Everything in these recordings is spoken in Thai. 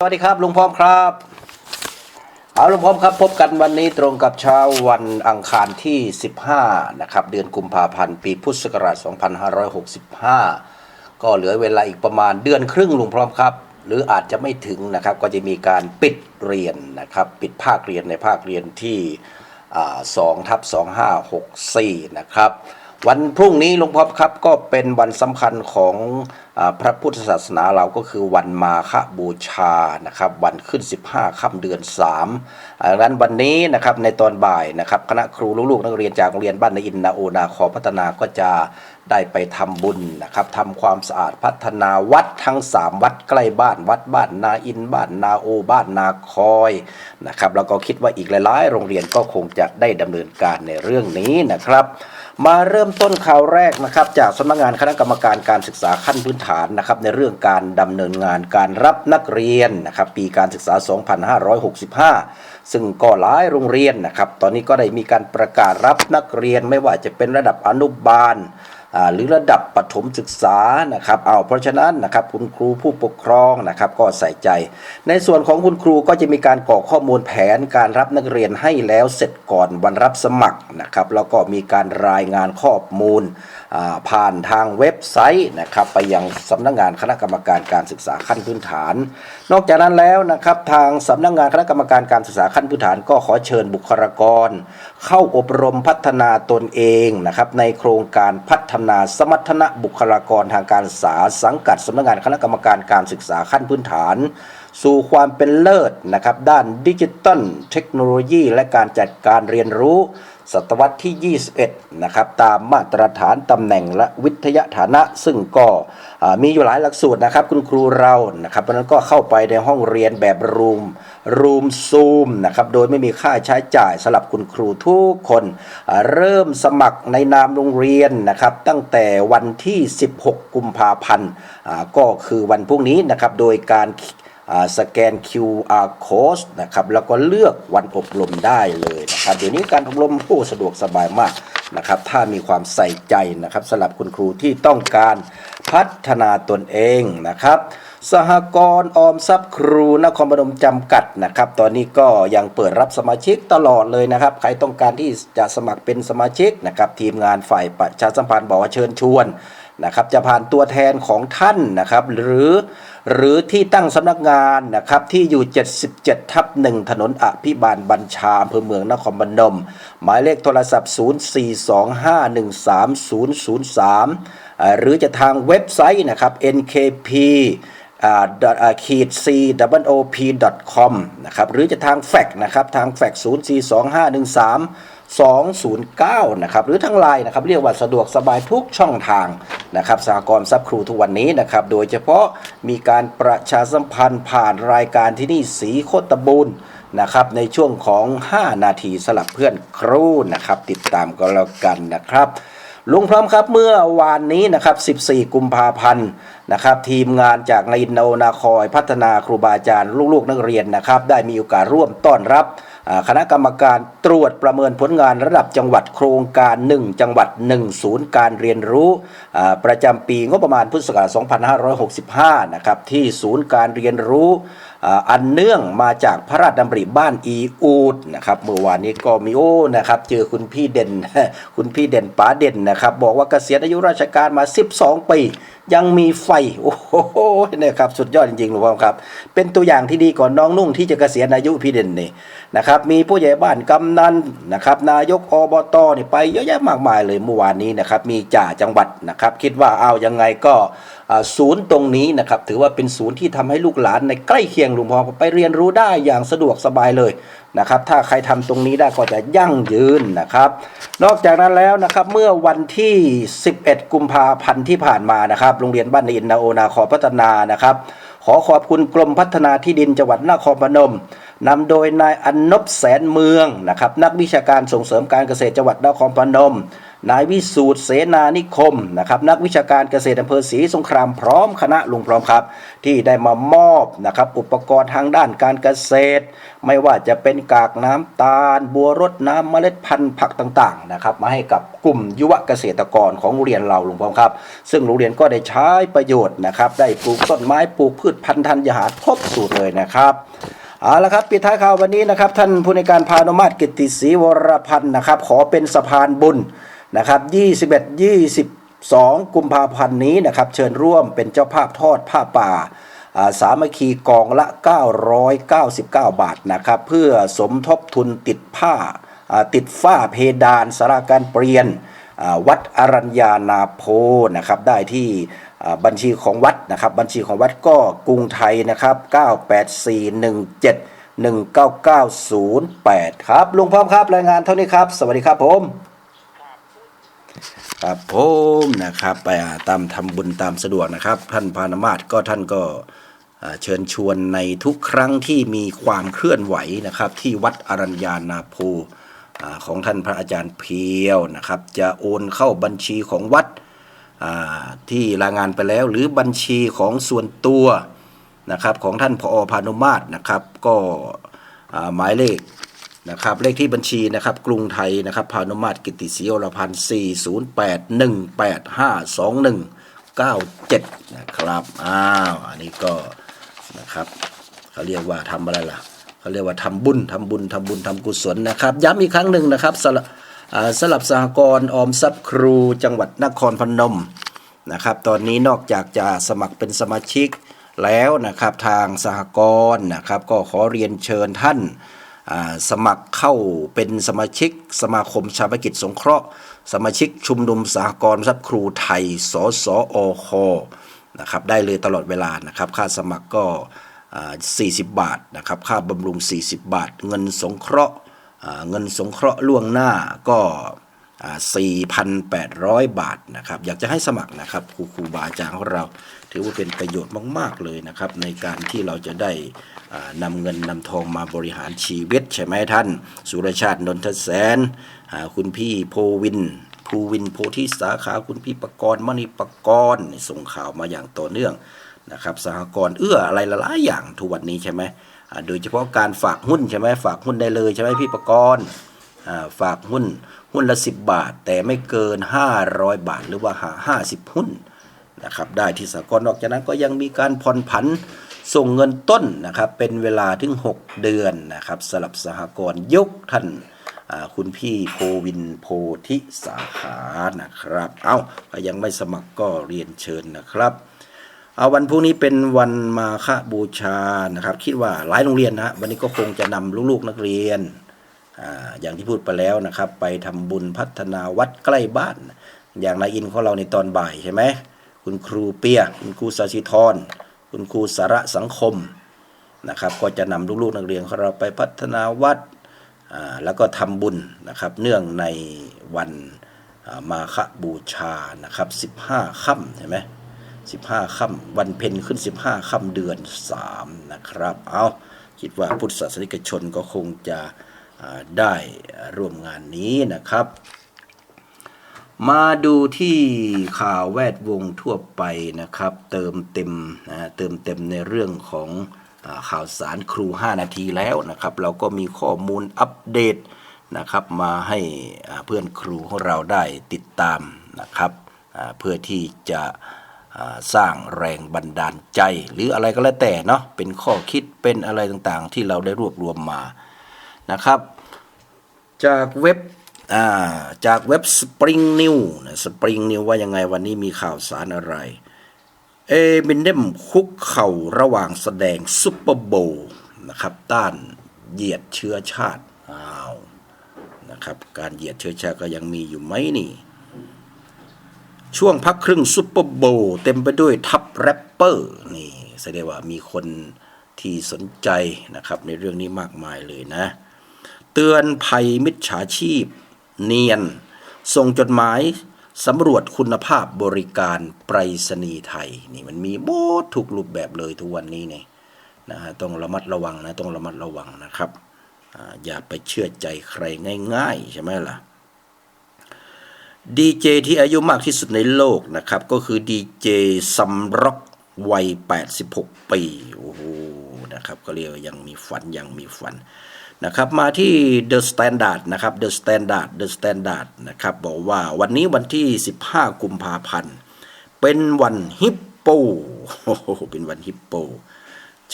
สวัสดีครับลุงพร้อมครับ เอาลุงพร้อมครับ พบกันวันนี้ตรงกับเช้าวันอังคารที่ 15 นะครับ เดือนกุมภาพันธ์ปีพุทธศักราช 2565 ก็เหลือเวลาอีกประมาณเดือนครึ่งลุงพร้อมครับ หรืออาจจะไม่ถึงนะครับ ก็จะมีการปิดเรียนนะครับ ปิดภาคเรียนในภาคเรียนที่2ทับ2564 นะครับ วันพรุ่งนี้หลวงพ่อครับก็เป็นวันสำคัญของอพระพุทธศาสนาเราก็คือวันมาฆบูชานะครับ วันขึ้น 15ค่ำเดือน3ดังนั้นวันนี้นะครับในตอนบ่ายนะครับคณะครูลูกๆนักเรียนจากโรงเรียนบ้านนาอินนาโอนาคอพัฒนาก็จะได้ไปทำบุญนะครับทำความสะอาดพัฒนาวัดทั้ง 3 วัดใกล้บ้านวัดบ้านนาอินบ้านนาโอบ้านนาคอยนะครับแล้วก็คิดว่าอีกหลายๆ โรงเรียนก็คงจะได้ดำเนินการในเรื่องนี้นะครับ มาเริ่มต้นข่าวแรกนะครับจากสำนักงานคณะกรรมการการศึกษาขั้นพื้นฐานนะครับในเรื่องการดำเนินงานการรับนักเรียนนะครับปีการศึกษา 2565 ซึ่งก็หลายโรงเรียนนะครับตอนนี้ก็ได้มีการประกาศรับนักเรียนไม่ว่าจะเป็นระดับอนุบาล หรือระดับปฐมศึกษานะครับเอาเพราะฉะนั้นนะครับคุณครูผู้ปกครองนะครับก็ใส่ใจ ในส่วนของคุณครูก็จะมีการกรอกข้อมูลแผนการรับนักเรียนให้แล้วเสร็จก่อนวันรับสมัครนะครับแล้วก็มีการรายงานข้อมูลผ่านทางเว็บไซต์นะครับไปยังสำนักงานคณะกรรมการการศึกษาขั้นพื้นฐาน นอกจากนั้นแล้วนะครับทางสำนักงานคณะกรรมการการศึกษาขั้นพื้นฐาน ก็ขอเชิญบุคลากร เข้าอบรมพัฒนาตนเองนะครับในโครงการพัฒนาสมรรถนะบุคลากรทางการศึกษาสังกัดสำนักงานคณะกรรมการการศึกษาขั้นพื้นฐานสู่ความเป็นเลิศนะครับด้านดิจิทัลเทคโนโลยี และการจัดการเรียนรู้ ศตวรรษที่ 21 นะครับตามมาตรฐานตำแหน่งและวิทยาฐานะ ซึ่งก็มีอยู่หลายหลักสูตรนะครับ คุณครูเรานะครับเพราะนั้นก็เข้าไปในห้องเรียนแบบรูมรูมซูมนะครับโดยไม่มีค่าใช้จ่ายสำหรับคุณครูทุกคน เริ่มสมัครในนามโรงเรียนนะครับตั้งแต่วันที่ 16 กุมภาพันธ์ก็คือวันพรุ่งนี้นะครับโดยการ สแกน QR code นะครับแล้วก็เลือกวันอบรมได้เลยนะครับเดี๋ยวนี้การอบรมผู้สะดวกสบายมากนะครับถ้ามีความใส่ใจนะครับสำหรับคุณครูที่ต้องการพัฒนาตนเองนะครับสหกรณ์ออมทรัพย์ครูนครพนมจำกัดนะครับตอนนี้ก็ยังเปิดรับสมาชิกตลอดเลยนะครับใครต้องการที่จะสมัครเป็นสมาชิกนะครับทีมงานฝ่ายประชาสัมพันธ์บอกว่าเชิญชวน นะครับจะผ่านตัวแทนของท่านนะครับหรือหรือที่ตั้งสำนักงานนะครับที่อยู่ 77 ทับ 1 ถนนอภิบาลบัญชาอำเภอเมืองนครพนม หมายเลขโทรศัพท์ 042513003 หรือจะทางเว็บไซต์นะครับ nkp ขีด c w o p com นะครับหรือจะทางแฟกนะครับทางแฟก042513 209 นะครับหรือทั้งไลน์นะครับเรียกว่าสะดวกสบายทุกช่องทางนะครับสหกรณ์ทรัพย์ครูทุกวันนี้นะครับโดยเฉพาะมีการประชาสัมพันธ์ผ่านรายการที่นี่สีโคตบูลนะครับในช่วงของ 5 นาทีสลับเพื่อนครูนะครับติดตามก็แล้วกันนะครับ ลุงพร้อมครับเมื่อวานนี้นะครับ 14 กุมภาพันธ์นะครับทีมงานจากในอินโนนาคอยพัฒนาครูบาอาจารย์ลูกๆนักเรียนนะครับ ได้มีโอกาสร่วมต้อนรับคณะกรรมการตรวจประเมินผลงานระดับจังหวัดโครงการ 1 จังหวัด 1 ศูนย์การเรียนรู้ประจำปีงบประมาณพุทธศักราช 2565 นะครับที่ศูนย์การเรียนรู้ อันเนื่องมาจากพระราชดำริบ้านอีอูดนะครับเมื่อวานนี้ก็มีโอ้นะครับ เจอคุณพี่เด่น คุณพี่เด่นป๋าเด่นนะครับ บอกว่าเกษียณอายุราชการมา 12 ปี ยังมีไฟ โอ้โหนะครับสุดยอดจริงๆหลวงพ่อครับ เป็นตัวอย่างที่ดีก่อนน้องนุ่งที่จะเกษียณอายุพี่เด่นนี่นะครับ มีผู้ใหญ่บ้านกำนันนะครับนายกอบตนี่ไปเยอะแยะมากมายเลยเมื่อวานนี้นะครับมีจ่าจังหวัดนะครับ คิดว่าเอายังไงก็ ศูนย์ตรงนี้นะครับถือว่าเป็นศูนย์ที่ทำให้ลูกหลานในใกล้เคียงหลวงพ่อไปเรียนรู้ได้อย่างสะดวกสบายเลยนะครับถ้าใครทำตรงนี้ได้ก็จะยั่งยืนนะครับ นอกจากนั้นแล้วนะครับเมื่อวันที่ 11 กุมภาพันธ์ที่ผ่านมานะครับโรงเรียนบ้านอินนาโอนาคอพัฒนานะครับขอขอบคุณกรมพัฒนาที่ดินจังหวัดนครพนมนำโดยนายอนนบแสนเมืองนะครับนักวิชาการส่งเสริมการเกษตรจังหวัดนครพนม นายวิสูตรเสนานิคมนะครับนักวิชาการเกษตรอำเภอศรีสงครามพร้อมคณะลุงพร้อมครับ ที่ได้มามอบนะครับอุปกรณ์ทางด้านการเกษตร ไม่ว่าจะเป็นกากน้ำตาล บัวรดน้ำเมล็ดพันธุ์ผักต่างๆนะครับมาให้กับกลุ่มยุวเกษตรกรของโรงเรียนเราลุงพร้อมครับ ซึ่งโรงเรียนก็ได้ใช้ประโยชน์นะครับได้ปลูกต้นไม้ปลูกพืชพันธุ์ธัญญาหารครบสูตรเลยนะครับเอาละครับปิดท้ายข่าววันนี้นะครับท่านผู้ในการพานุมาตรกิตติศรีวรพันธ์นะครับขอเป็นสะพานบุญ นะครับ 21 22 กุมภาพันธ์นี้นะครับ เชิญร่วมเป็นเจ้าภาพทอดผ้าป่าสามัคคีกองละ 999 บาทนะครับ เพื่อสมทบทุนติดผ้าติดฝ้าเพดานสาราการเปลี่ยนวัดอรัญญานาโพนะครับ ได้ที่บัญชีของวัดนะครับ บัญชีของวัดก็กรุงไทยนะครับ 9841719908 ครับลุงพร้อมครับรายงานเท่านี้ครับ สวัสดีครับผม ครับผมนะครับ ไปตามทำบุญตามสะดวกนะครับ ท่านพานมาตรก็ท่านก็เชิญชวนในทุกครั้งที่มีความเคลื่อนไหวนะครับ ที่วัดอรัญญานาโพของท่านพระอาจารย์เพียวนะครับ จะโอนเข้าบัญชีของวัดที่รายงานไปแล้ว หรือบัญชีของส่วนตัวนะครับของท่านพอพานุมาตรนะครับ ก็หมายเลข นะครับ เลขที่บัญชีนะครับ กรุงไทยนะครับพานุมาตรกิติศรีอรพันธ์408-185-2197นะครับ อ้าว อันนี้ก็นะครับเขาเรียกว่าทำอะไรล่ะเขาเรียกว่าทำบุญทำบุญทำบุญทำกุศลนะครับ ย้ำอีกครั้งหนึ่งนะครับสลับสลับสหกรณ์ออมทรัพย์ครูจังหวัดนครพนมนะครับ ตอนนี้นอกจากจะสมัครเป็นสมาชิกแล้วนะครับทางสหกรณ์นะครับ ก็ขอเรียนเชิญท่าน สมัครเข้าเป็นสมาชิก สมาคมชาปกิจสงเคราะห์ สมาชิกชุมนุมสหกรณ์ทรัพย์ครูไทย สสอคนะครับได้เลยตลอดเวลานะครับค่าสมัครก็ 40 บาทนะครับค่าบำรุง 40 บาท เงินสงเคราะห์เงินสงเคราะห์ล่วงหน้าก็ 4,800 บาทนะครับ อยากจะให้สมัครนะครับครูครูบาอาจารย์ของเรา ถือว่าเป็นประโยชน์มาก ๆ เลยนะครับ ในการที่เราจะได้นำเงินนำทองมาบริหารชีวิต ใช่ไหมท่าน สุรชาตินนทแสน คุณพี่โพวินภูวินโพธิสาขาคุณพี่ประกรณ์มณีประกรณ์ส่งข่าวมาอย่างต่อเนื่องนะครับสหกรณ์เอื้ออะไรหลายๆอย่างทุกวันนี้ใช่ไหมโดยเฉพาะการฝากหุ้นใช่ไหมฝากหุ้นได้เลยใช่ไหมพี่ประกรณ์ฝากหุ้น หุ้นละ 10 บาท แต่ไม่เกิน 500 บาท หรือว่าหา 50 หุ้นนะครับได้ที่สหกรณ์นอกจากนั้นก็ยังมีการผ่อนผันส่งเงินต้นนะครับเป็นเวลาถึง 6 เดือนนะครับสลับสหกรณ์ยกท่านคุณพี่โพวินโพธิสาขานะครับ เอา้ายังไม่สมัครก็เรียนเชิญนะครับเอาวันพรุ่งนี้เป็นวันมาฆบูชานะครับ คิดว่าหลายโรงเรียนนะวันนี้ก็คงจะนำลูกๆนักเรียน อย่างที่พูดไปแล้วนะครับ ไปทำบุญพัฒนาวัดใกล้บ้าน อย่างนายอินของเราในตอนบ่ายใช่ไหมคุณครูเปียคุณครูสาชิธรคุณครูสาระสังคมนะครับ ก็จะนำลูกๆนักเรียนของเราไปพัฒนาวัดแล้วก็ทำบุญนะครับ เนื่องในวันมาฆบูชานะครับ 15ค่ำใช่ไหม15ค่ำวันเพ็ญขึ้น 15ค่ำเดือน 3 นะครับ เอาคิดว่าพุทธศาสนิกชนก็คงจะ ได้ร่วมงานนี้นะครับ มาดูที่ข่าวแวดวงทั่วไปนะครับ เติมเต็มนะเติมเต็มในเรื่องของข่าวสารครู 5 นาทีแล้วนะครับ เราก็มีข้อมูลอัปเดตนะครับ มาให้เพื่อนครูของเราได้ติดตามนะครับเพื่อที่จะสร้างแรงบันดาลใจ หรืออะไรก็แล้วแต่เนาะเป็นข้อคิดเป็นอะไรต่างๆ ที่เราได้รวบรวมมา นะครับ จากเว็บจากเว็บ Spring New นะ Spring New ว่ายังไงวันนี้มีข่าวสารอะไร เอมินเดมคุกเข่าระหว่างแสดงซุปเปอร์โบว์นะครับ ต้านเหยียดเชื้อชาติอ้าวนะครับการเหยียดเชื้อชาติก็ยังมีอยู่ไหมนี่ ช่วงพักครึ่งซุปเปอร์โบว์เต็มไปด้วยทัพแรปเปอร์นี่แสดงว่ามีคนที่สนใจนะครับในเรื่องนี้มากมายเลยนะ เตือนภัยมิจฉาชีพ เนียน ส่งจดหมายสำรวจคุณภาพบริการไปรษณีย์ไทย นี่มันมีโบดทุกรูปแบบเลยทุกวันนี้เนี่ยนะฮะต้องระมัดระวังนะต้องระมัดระวังนะครับออย่าไปเชื่อใจใครง่าย ๆ ใช่ไหมล่ะดีเจที่อายุมากที่สุดในโลกนะครับ ก็คือดีเจซัมร็อกวัย 86 ปี โอ้โหนะครับ ก็เรียกยังมีฝันยังมีฝัน นะครับมาที่ The Standard นะครับ The Standard The Standard นะครับบอกว่าวันนี้วันที่ 15 กุมภาพันธ์ เป็นวันฮิปโปโอเป็นวันฮิปโป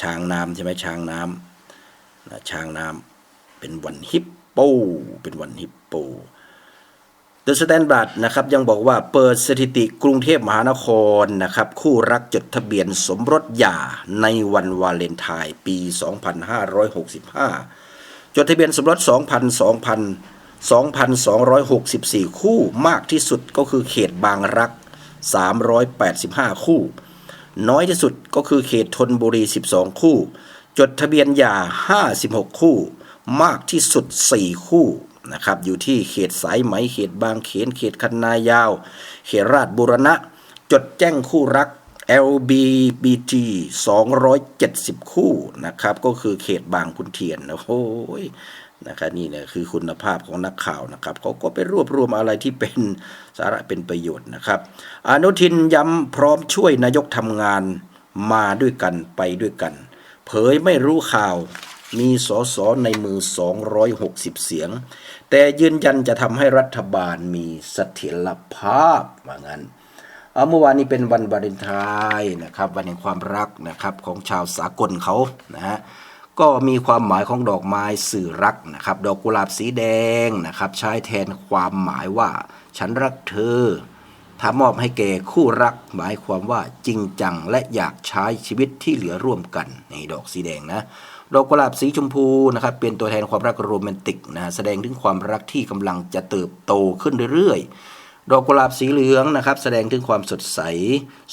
ช้างน้ำใช่ไหมช้างน้ำนะช้างน้ำเป็นวันฮิปโป เป็นวันฮิปโปเดอะสแตนดาร์ดนะครับยังบอกว่าเปิดสถิติกรุงเทพมหานครนะครับคู่รักจดทะเบียนสมรสหย่าในวันวาเลนไทน์ปี 2565 จดทะเบียนสมรส 2,000 2,000 2,264 คู่มากที่สุดก็คือเขตบางรัก 385 คู่ น้อยที่สุดก็คือเขตธนบุรี 12 คู่ จดทะเบียนหย่า 56 คู่ มากที่สุด 4 คู่นะครับอยู่ที่เขตสายไหมเขตบางเขนเขตคันนายาว เขตราชบุรณะ จดแจ้งคู่รัก LBBT 270 คู่นะครับ ก็คือเขตบางขุนเทียนโอ้โหยนะครับนี่เนี่ยคือคุณภาพของนักข่าวนะครับเขาก็ไปรวบรวมอะไรที่เป็นสาระเป็นประโยชน์นะครับ อนุทินย้ำพร้อมช่วยนายกทำงานมาด้วยกันไปด้วยกัน เผยไม่รู้ข่าวมีสอสอในมือ 260 เสียง แต่ยืนยันจะทำให้รัฐบาลมีเสถียรภาพว่างั้น เอาเมื่อวานนี้เป็นวันวาเลนไทน์นะครับ วันแห่งความรักนะครับของชาวสากลเขานะฮะก็มีความหมายของดอกไม้สื่อรักนะครับ ดอกกุหลาบสีแดงนะครับ ใช้แทนความหมายว่า ฉันรักเธอ ถ้ามอบให้แก่คู่รัก หมายความว่าจริงจังและอยากใช้ชีวิตที่เหลือร่วมกันในดอกสีแดงนะดอกกุหลาบสีชมพูนะครับเป็นตัวแทนความรักโรแมนติกนะแสดงถึงความรักที่กำลังจะเติบโตขึ้นเรื่อยๆ ดอกกุหลาบสีเหลืองนะครับ แสดงถึงความสดใส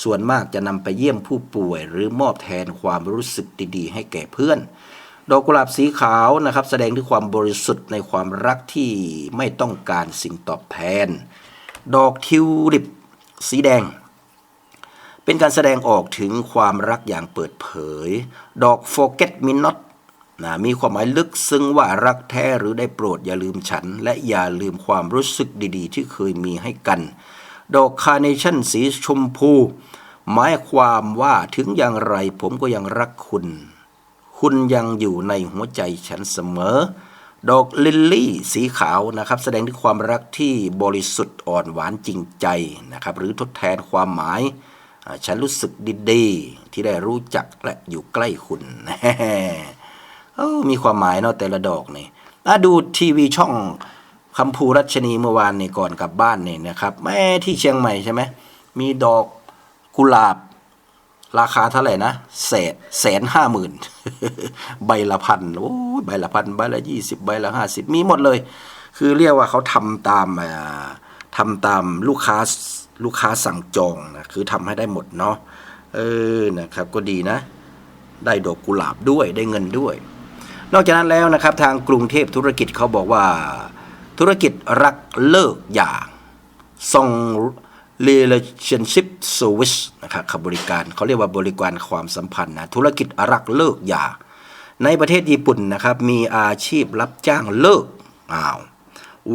ส่วนมากจะนำไปเยี่ยมผู้ป่วย หรือมอบแทนความรู้สึกดีๆ ให้แก่เพื่อน ดอกกุหลาบสีขาวนะครับ แสดงถึงความบริสุทธิ์ในความรักที่ไม่ต้องการสิ่งตอบแทน ดอกทิวลิปสีแดง เป็นการแสดงออกถึงความรักอย่างเปิดเผย ดอก forget me not นะมีความหมายลึกซึ้งว่ารักแท้หรือได้โปรดอย่าลืมฉัน และอย่าลืมความรู้สึกดีๆ ที่เคยมีให้กัน ดอกคาร์เนชั่นสีชมพู หมายความว่าถึงอย่างไรผมก็ยังรักคุณ คุณยังอยู่ในหัวใจฉันเสมอ ดอกลิลลี่สีขาวนะครับ แสดงถึงความรักที่บริสุทธิ์อ่อนหวานจริงใจนะครับ หรือทดแทนความหมายฉันรู้สึกดีๆ ที่ได้รู้จักและอยู่ใกล้คุณ ออมีความหมายเนาะแต่ละดอกนี่อะดูทีวีช่องคำพูรัชนีเมื่อวานนี่ก่อนกลับบ้านนี่นะครับแม่ที่เชียงใหม่ใช่ไหมมีดอกกุหลาบ ราคาเท่าไหร่นะแสนแสนห้าหมื่นใบละพันโอ้ใบละพันใบละยี่สิบใบละห้าสิบมีหมดเลย คือเรียกว่าเขาทำตามอ่าทำตามลูกค้าลูกค้าสั่งจองนะคือทำให้ได้หมดเนาะเออนะครับก็ดีนะ ได้ดอกกุหลาบด้วยได้เงินด้วย นอกจากนั้นแล้วนะครับทางกรุงเทพธุรกิจเขาบอกว่า ธุรกิจรักเลิกอย่างส่ง relationship service นะครับขบริการเขาเรียกว่าบริการความสัมพันธ์นะธุรกิจรักเลิกหย่าในประเทศญี่ปุ่นนะครับมีอาชีพรับจ้างเลิกอ้าว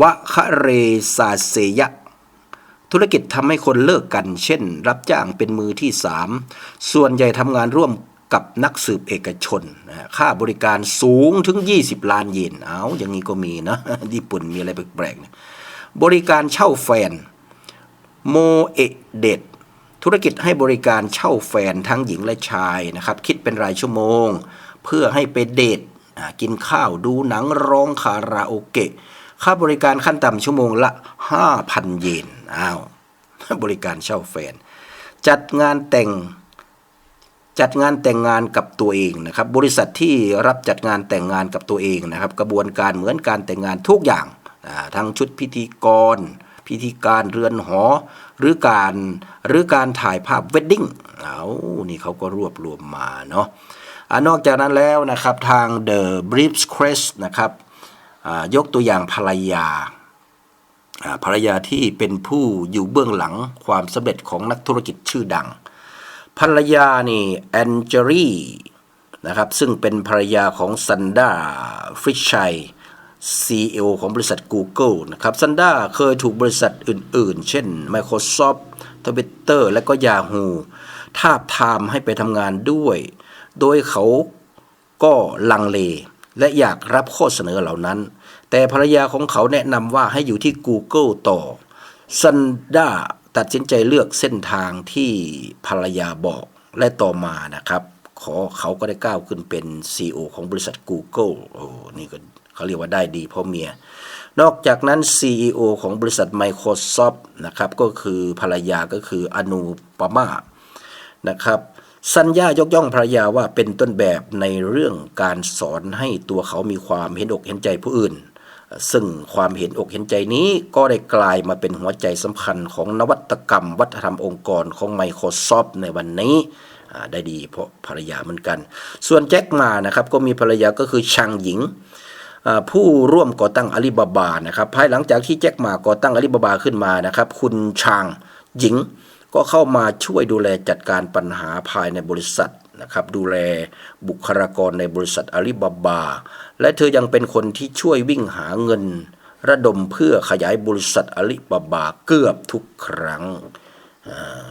วะคะเรซาเซยะ ธุรกิจทำให้คนเลิกกัน เช่น รับจ้างเป็นมือที่สามส่วนใหญ่ทำงานร่วม กับนักสืบเอกชนนะค่าบริการสูงถึง 20 ล้านเยนเอาอย่างนี้ก็มีนะญี่ปุ่นมีอะไรแปลกๆนะบริการเช่าแฟน โมเอเดดธุรกิจให้บริการเช่าแฟนทั้งหญิงและชายนะครับ คิดเป็นรายชั่วโมง เพื่อให้ไปเดทกินข้าวดูหนังร้องคาราโอเกะ ค่าบริการขั้นต่ำชั่วโมงละ 5,000 เยนอ้าวบริการเช่าแฟน จัดงานแต่ง จัดงานแต่งงานกับตัวเองนะครับ บริษัทที่รับจัดงานแต่งงานกับตัวเองนะครับ กระบวนการเหมือนการแต่งงานทุกอย่างทั้งชุดพิธีกร พิธีการเรือนหอ หรือการหรือการถ่ายภาพเวดดิ้งเอานี่เขาก็รวบรวมมาเนาะอนอกจากนั้นแล้วนะครับทาง The Brief Crest นะครับยกตัวอย่างภรรยาภรรยาที่เป็นผู้อยู่เบื้องหลังความสำเร็จของนักธุรกิจชื่อดัง ภรรยานี่แอนเจลีนะครับซึ่งเป็นภรรยาของซันดาฟริชชัย CEO ของบริษัท Google นะครับซันด้าเคยถูกบริษัทอื่นๆ เช่น Microsoft Twitter และก็ Yahoo ทาบทามให้ไปทำงานด้วย โดยเขาก็ลังเล และอยากรับข้อเสนอเหล่านั้น แต่ภรรยาของเขาแนะนำว่าให้อยู่ที่ Google ต่อซันด้า ตัดสินใจเลือกเส้นทางที่ภรรยาบอกและต่อมานะครับขอเขาก็ได้ก้าวขึ้นเป็น CEO ของบริษัท Google โอ้นี่ก็เขาเรียกว่าได้ดีเพราะเมีย นอกจากนั้น CEO ของบริษัท Microsoft นะครับก็คือภรรยาก็คืออนุปมานะครับสัญญายกย่องภรรยาว่าเป็นต้นแบบในเรื่องการสอนให้ตัวเขามีความเห็นอกเห็นใจผู้อื่น ซึ่งความเห็นอกเห็นใจนี้ก็ได้กลายมาเป็นหัวใจสำคัญของนวัตกรรม วัฒนธรรมองค์กรของ Microsoft ในวันนี้ได้ดีเพราะภรรยาเหมือนกัน ส่วนแจ็คมานะครับก็มีภรรยาก็คือชางหญิง ผู้ร่วมก่อตั้งอาลีบาบานะครับภายหลังจากที่แจ็คมาก่อตั้งอาลีบาบาขึ้นมานะครับ คุณชางหญิงก็เข้ามาช่วยดูแลจัดการปัญหาภายในบริษัท นะครับดูแลบุคลากรในบริษัทอาลีบาบา และเธอยังเป็นคนที่ช่วยวิ่งหาเงิน ระดมเพื่อขยายบริษัทอาลีบาบาเกือบทุกครั้ง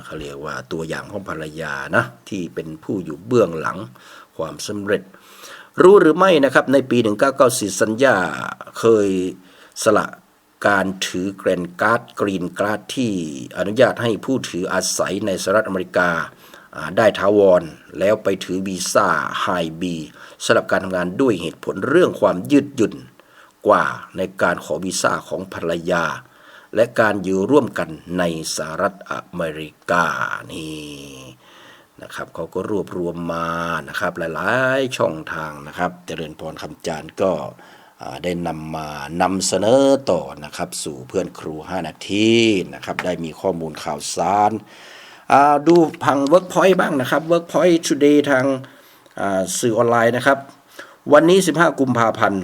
เขาเรียกว่าตัวอย่างของภรรยานะที่เป็นผู้อยู่เบื้องหลังความสำเร็จ รู้หรือไม่นะครับในปี 1994 สัญญาเคยสละการถือแกรนการ์ดกรีนการ์ดที่อนุญาตให้ผู้ถืออาศัยในสหรัฐอเมริกา ได้ทาวร แล้วไปถือวีซ่าไฮบีสำหรับการทำงานด้วยเหตุผลเรื่องความยืดหยุ่นกว่าในการขอวีซ่าของภรรยา และการอยู่ร่วมกันในสหรัฐอเมริกานี่นะครับเขาก็รวบรวมมานะครับหลายๆช่องทางนะครับ เจริญพรคำจานก็ได้นำมานำเสนอต่อนะครับ สู่เพื่อนครู 5 นาทีนะครับ ได้มีข้อมูลข่าวสาร ดูพัง Workpoint บ้างนะครับ Workpoint Today ทางอ่าสื่อออนไลน์นะครับ วันนี้ 15 กุมภาพันธ์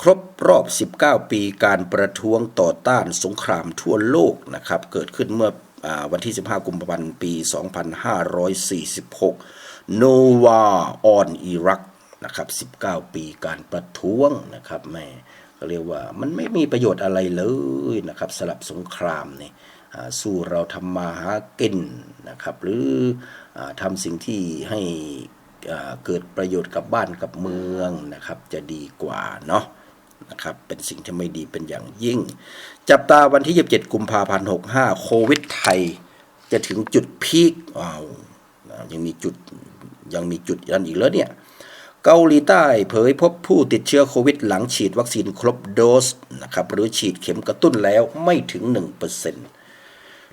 ครบรอบ 19 ปีการประท้วงต่อต้านสงครามทั่วโลกนะครับ เกิดขึ้นเมื่ออวันที่ 15 กุมภาพันธ์ ปี 2546 Nova on Iraq นะครับ 19 ปีการประท้วงนะครับแม่เรียกว่ามันไม่มีประโยชน์อะไรเลยนะครับสลับสงครามนี่ สู้เราทำมาหากินนะครับ หรืออทำสิ่งที่ให้เกิดประโยชน์กับบ้านกับเมืองนะครับ จะดีกว่าเนาะนะครับเป็นสิ่งที่ไม่ดีเป็นอย่างยิ่ง จับตาวันที่ 27 กุมภาพันธ์ 65 โควิดไทย จะถึงจุดพีคอ้าวยังมีจุดยังมีจุดยันอีกแล้วเนี่ย เกาหลีใต้เผยพบผู้ติดเชื้อโควิดหลังฉีดวัคซีนครบโดสนะครับหรือฉีดเข็มกระตุ้นแล้วไม่ถึง 1%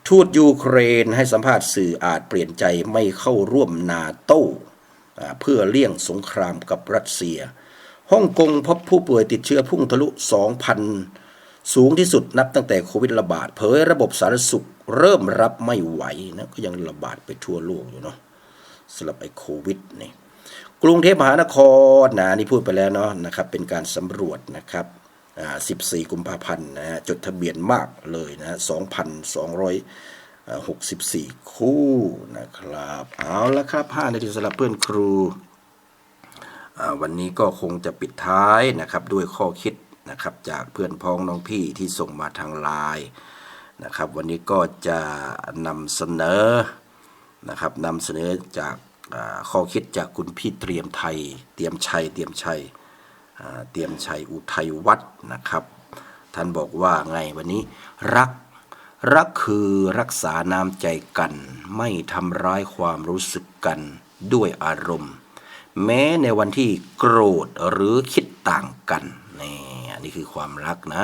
ทูตยูเครนให้สัมภาษณ์สื่ออาจเปลี่ยนใจไม่เข้าร่วมนาโต้เพื่อเลี่ยงสงครามกับรัสเซียฮ่องกงพบผู้ป่วยติดเชื้อพุ่งทะลุ 2,000 สูงที่สุดนับตั้งแต่โควิดระบาด เผยระบบสาธารณสุขเริ่มรับไม่ไหวนะก็ยังระบาดไปทั่วโลกอยู่เนาะสำหรับไอ้โควิดนี่กรุงเทพมหานครนะนี่พูดไปแล้วเนาะนะครับเป็นการสำรวจนะครับ 14 กุมภาพันธ์นะฮะจดทะเบียนมากเลยนะฮะ2,264 คู่นะครับ เอาละครับ 5 นาทีสำหรับเพื่อนครูวันนี้ก็คงจะปิดท้ายนะครับด้วยข้อคิดนะครับจากเพื่อนพ้องน้องพี่ที่ส่งมาทางไลน์นะครับ วันนี้ก็จะนำเสนอนะครับนำเสนอจากข้อคิดจากคุณพี่เตรียมไทย เตรียมชัยเตรียมชัย เตรียมชัยอุทัยวัฒนะครับท่านบอกว่าไงวันนี้ รักรักคือรักษาน้ำใจกัน ไม่ทำร้ายความรู้สึกกันด้วยอารมณ์ แม้ในวันที่โกรธหรือคิดต่างกันนี่อันนี้คือความรักนะ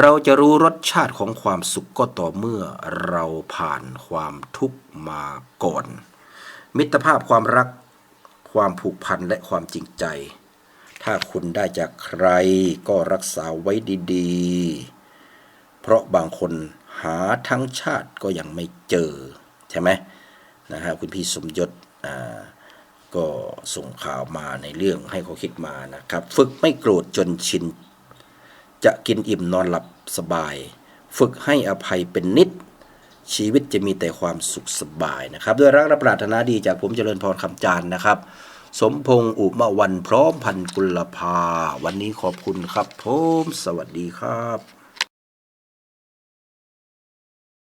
เราจะรู้รสชาติของความสุขก็ต่อเมื่อเราผ่านความทุกข์มาก่อน มิตรภาพความรัก ความผูกพันและความจริงใจ ถ้าคุณได้จากใครก็รักษาไว้ดีๆ เพราะบางคนหาทั้งชาติก็ยังไม่เจอ ใช่ไหมนะฮะคุณพี่สมยศอ่าก็ส่งข่าวมาในเรื่องให้เขาคิดมานะครับ ฝึกไม่โกรธจนชิน จะกินอิ่มนอนหลับสบาย ฝึกให้อภัยเป็นนิด ชีวิตจะมีแต่ความสุขสบายนะครับ ด้วยรักและปรารถนาดีจากผมเจริญพรคำจานนะครับ สมพงษ์อุมาวันพร้อมพันกุลภา วันนี้ขอบคุณครับผมสวัสดีครับ